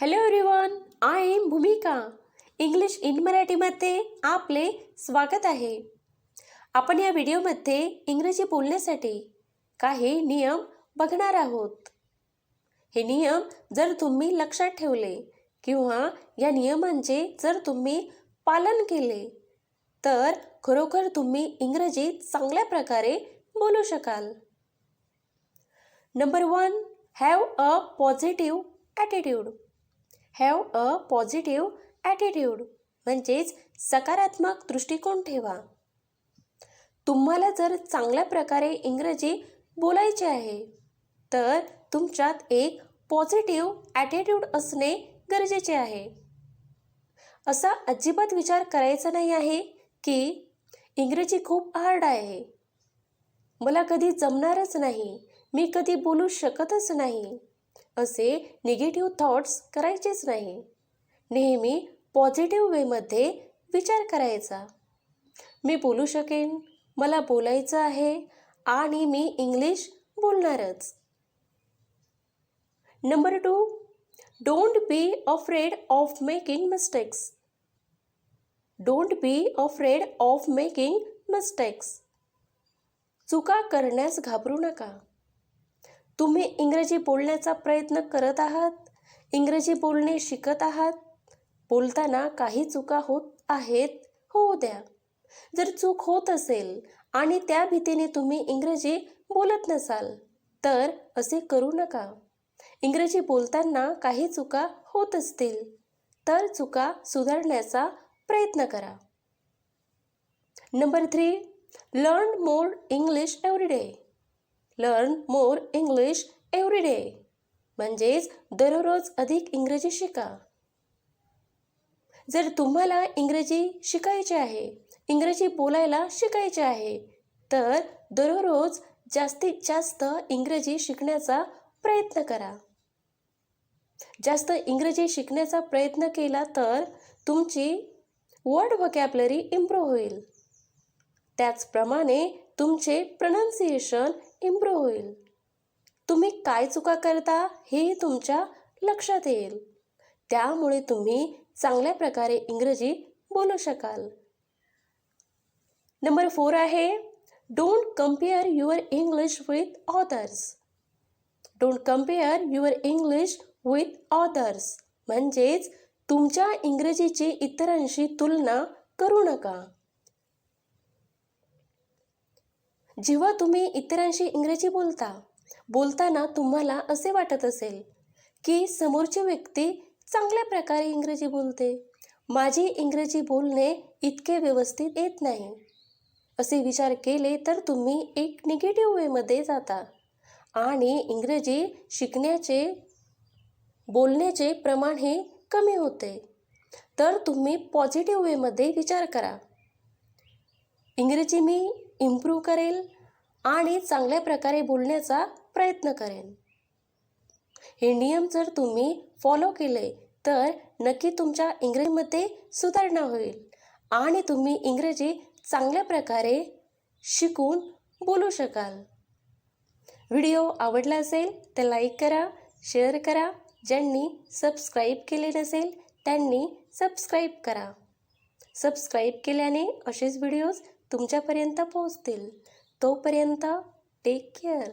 Hello everyone I am Bhumika English in मराठीमध्ये आपले स्वागत आहे. आपण या व्हिडिओमध्ये इंग्रजी बोलण्यासाठी काही नियम बघणार आहोत. हे नियम जर तुम्ही लक्षात ठेवले किंवा या नियमांचे जर तुम्ही पालन केले तर खरोखर तुम्ही इंग्रजी चांगल्या प्रकारे बोलू शकाल. Number one have a positive attitude have a positive attitude म्हणजेच सकारात्मक दृष्टिकोन ठेवा. तुम्हाला जर चांगल्या प्रकारे इंग्रजी बोलायचे आहे तर तुमच्यात एक पॉझिटिव्ह ॲटिट्यूड असणे गरजेचे आहे. असा अजिबात विचार करायचा नाही आहे की इंग्रजी खूप हार्ड आहे. मला कधी जमणारच नाही मी कधी बोलू शकतच नाही. असे निगेटिव्ह थॉट्स करायचेच नाही. नेहमी पॉझिटिव्ह वेमध्ये विचार करायचा. मी बोलू शकेन मला बोलायचं आहे आणि मी इंग्लिश बोलणारच. Number two don't be afraid of making mistakes don't be afraid of making mistakes चुका करण्यास घाबरू नका. तुम्ही इंग्रजी बोलण्याचा प्रयत्न करत आहात? इंग्रजी बोलणे शिकत आहात? बोलताना काही चुका होत आहेत? होऊ द्या. जर चूक होत असेल आणि त्या भीतीने तुम्ही इंग्रजी बोलत नसाल तर असे करू नका. इंग्रजी बोलताना काही चुका होत असतील तर चुका सुधारण्याचा प्रयत्न करा. Number three learn more English every day learn more English every day म्हणजेच दररोज अधिक इंग्रजी शिका. जर तुम्हाला इंग्रजी शिकायचे आहे इंग्रजी बोलायला शिकायचे आहे तर दररोज जास्तीत जास्त इंग्रजी शिकण्याचा प्रयत्न करा. जास्त इंग्रजी शिकण्याचा प्रयत्न केला तर तुमची वर्ड व्हकॅबलरी इम्प्रूव्ह होईल. त्याचप्रमाणे तुमचे प्रनाऊन्सिएशन इम्प्रूव्ह होईल. तुम्ही काय चुका करता हे तुमच्या लक्षात येईल. त्यामुळे तुम्ही चांगल्या प्रकारे इंग्रजी बोलू शकाल. नंबर फोर आहे don't compare your English with others don't compare your English with others म्हणजेच तुमच्या इंग्रजीची इतरांशी तुलना करू नका. जेव्हा तुम्ही इतरांशी इंग्रजी बोलता बोलताना तुम्हाला असे वाटत असेल की समोरची व्यक्ती चांगल्या प्रकारे इंग्रजी बोलते माझी इंग्रजी बोलणे इतके व्यवस्थित येत नाही. असे विचार केले तर तुम्ही एक निगेटिव्ह वेमध्ये जाता आणि इंग्रजी शिकण्याचे बोलण्याचे प्रमाण हे कमी होते. तर तुम्ही पॉझिटिव्ह वेमध्ये विचार करा. इंग्रजी मी इम्प्रूव्ह करेल आणि चांगल्या प्रकारे बोलण्याचा प्रयत्न करेन हे नियम जर तुम्ही फॉलो केले तर नक्की तुमच्या इंग्रजीमध्ये सुधारणा होईल आणि तुम्ही इंग्रजी चांगल्या प्रकारे शिकून बोलू शकाल. व्हिडिओ आवडला असेल तर लाईक करा शेअर करा. ज्यांनी सबस्क्राईब केले नसेल त्यांनी सबस्क्राईब करा. सबस्क्राईब केल्याने असेच व्हिडिओज तुमच्यापर्यंत पोहोचतील. तोपर्यंत टेक केअर